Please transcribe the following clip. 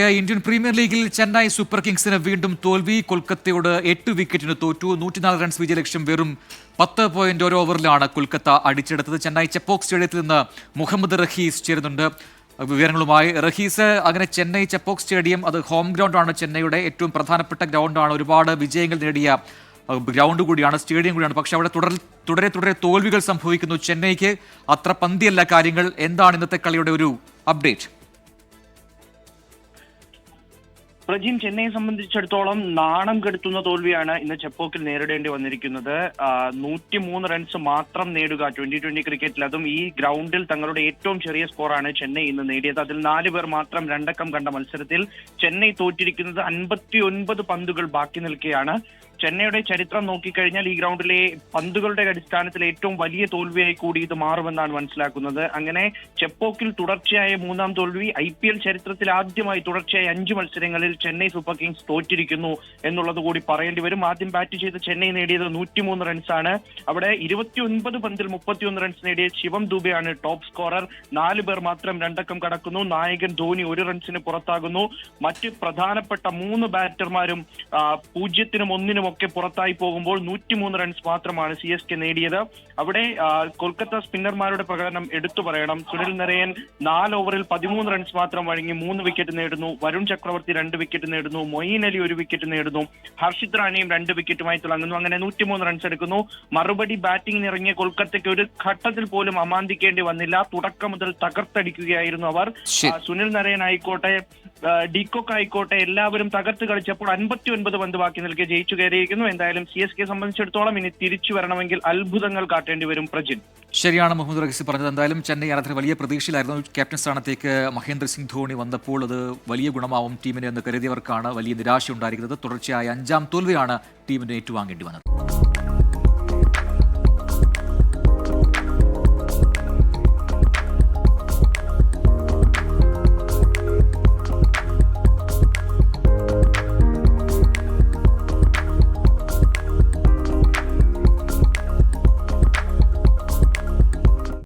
Indian premier ലീഗിൽ Chennai super കിങ്സിന് വീണ്ടും തോൽവി. കൊൽക്കത്തയോട് എട്ട് വിക്കറ്റിന് തോറ്റു. നൂറ്റിനാല് റൺസ് വിജയലക്ഷ്യം വെറും പത്ത് പോയിന്റ് ഒരു ഓവറിലാണ് കൊൽക്കത്ത അടിച്ചെടുത്തത്. ചെന്നൈ ചെപ്പോക് സ്റ്റേഡിയത്തിൽ നിന്ന് മുഹമ്മദ് റഹീസ് ചേരുന്നുണ്ട്. വിവരങ്ങളുമായി റഹീസ് അങ്ങനെ ചെന്നൈ ചെപ്പോക് സ്റ്റേഡിയം അത് ഹോം ഗ്രൗണ്ടാണ്. ചെന്നൈയുടെ ഏറ്റവും പ്രധാനപ്പെട്ട ഗ്രൗണ്ടാണ്. ഒരുപാട് വിജയങ്ങൾ നേടിയ ഗ്രൗണ്ട് കൂടിയാണ് സ്റ്റേഡിയം കൂടിയാണ്. പക്ഷേ അവിടെ തുടർ തുടരെ തുടരെ തോൽവികൾ സംഭവിക്കുന്നു. ചെന്നൈക്ക് അത്ര പന്തിയല്ല കാര്യങ്ങൾ. എന്താണ് ഇന്നത്തെ കളിയുടെ ഒരു അപ്ഡേറ്റ്? പ്രജിൻ ചെന്നൈയെ സംബന്ധിച്ചിടത്തോളം നാണം കെടുത്തുന്ന തോൽവിയാണ് ഇന്ന് ചെപ്പോക്കിൽ നേരിടേണ്ടി വന്നിരിക്കുന്നത്. നൂറ്റി മൂന്ന് റൺസ് മാത്രം നേടുക ട്വന്റി ട്വന്റി ക്രിക്കറ്റിൽ അതും ഈ ഗ്രൗണ്ടിൽ തങ്ങളുടെ ഏറ്റവും ചെറിയ സ്കോറാണ് ചെന്നൈ ഇന്ന് നേടിയത്. അതിൽ നാല് പേർ മാത്രം രണ്ടക്കം കണ്ട മത്സരത്തിൽ ചെന്നൈ തോറ്റിരിക്കുന്നത് അൻപത്തി ഒൻപത് പന്തുകൾ ബാക്കി നിൽക്കുകയാണ് ചെന്നൈയുടെ ചരിത്രം നോക്കിക്കഴിഞ്ഞാൽ ഈ ഗ്രൗണ്ടിലെ പന്തുകളുടെ അടിസ്ഥാനത്തിൽ ഏറ്റവും വലിയ തോൽവിയായി കൂടി ഇത് മാറുമെന്നാണ് മനസ്സിലാക്കുന്നത്. അങ്ങനെ ചെപ്പോക്കിൽ തുടർച്ചയായ മൂന്നാം തോൽവി ഐ പി എൽ ചരിത്രത്തിൽ ആദ്യമായി തുടർച്ചയായ അഞ്ച് മത്സരങ്ങളിൽ ചെന്നൈ സൂപ്പർ കിങ്സ് തോറ്റിരിക്കുന്നു എന്നുള്ളത് കൂടി പറയേണ്ടി വരും. ആദ്യം ബാറ്റ് ചെയ്ത ചെന്നൈ നേടിയത് നൂറ്റിമൂന്ന് റൺസാണ് അവിടെ ഇരുപത്തിയൊൻപത് പന്തിൽ മുപ്പത്തിയൊന്ന് റൺസ് നേടിയ ശിവം ദുബെയാണ് ടോപ്പ് സ്കോറർ നാല് പേർ മാത്രം രണ്ടക്കം കടക്കുന്നു. നായകൻ ധോനി ഒരു റൺസിന് പുറത്താകുന്നു. മറ്റ് പ്രധാനപ്പെട്ട മൂന്ന് ബാറ്റർമാരും പൂജ്യത്തിനും ഒന്നിനും ഒക്കെ പുറത്തായി പോകുമ്പോൾ നൂറ്റിമൂന്ന് റൺസ് മാത്രമാണ് സി എസ് കെ നേടിയത്. അവിടെ കൊൽക്കത്ത സ്പിന്നർമാരുടെ പ്രകടനം എടുത്തു പറയണം. സുനിൽ നരയൻ നാല് ഓവറിൽ പതിമൂന്ന് റൺസ് മാത്രം വഴങ്ങി മൂന്ന് വിക്കറ്റ് നേടുന്നു. വരുൺ ചക്രവർത്തി രണ്ട് വിക്കറ്റ് നേടുന്നു. മൊയ്ൻ അലി ഒരു വിക്കറ്റ് നേടുന്നു. ഹർഷിത് റാണിയും രണ്ട് വിക്കറ്റുമായി തിളങ്ങുന്നു. അങ്ങനെ നൂറ്റിമൂന്ന് റൺസ് എടുക്കുന്നു. മറുപടി ബാറ്റിംഗിന് ഇറങ്ങിയ കൊൽക്കത്തയ്ക്ക് ഒരു ഘട്ടത്തിൽ പോലും അമാന്തിക്കേണ്ടി വന്നില്ല. തുടക്കം മുതൽ തകർത്തടിക്കുകയായിരുന്നു അവർ. സുനിൽ നരയൻ ആയിക്കോട്ടെ. ആ, ഡീകോക്ക് ആയിക്കോട്ടെ എല്ലാവരും തകർത്ത് കളിച്ചപ്പോൾ അൻപത്തി ഒൻപത് പന്ത് ബാക്കി നൽകി ജയിച്ചു കയറിയിരിക്കുന്നു. എന്തായാലും സി എസ് കെ സംബന്ധിച്ചിടത്തോളം ഇനി തിരിച്ചു വരണമെങ്കിൽ അത്ഭുതങ്ങൾ കാട്ടേണ്ടി വരും പ്രജിൻ. ശരിയാണ് മുഹമ്മദ് റഹീസ് പറഞ്ഞത്. എന്തായാലും ചെന്നൈ ആരാധന വലിയ പ്രതീക്ഷയിലായിരുന്നു ക്യാപ്റ്റൻ സ്ഥാനത്തേക്ക് മഹേന്ദ്ര സിംഗ് ധോണി വന്നപ്പോൾ അത് വലിയ ഗുണമാവും ടീമിന് എന്ന് കരുതിയവർക്കാണ് വലിയ നിരാശ ഉണ്ടായിരിക്കുന്നത് തുടർച്ചയായ അഞ്ചാം തോൽവിയാണ് ടീമിന് ഏറ്റുവാങ്ങേണ്ടി വന്നത്.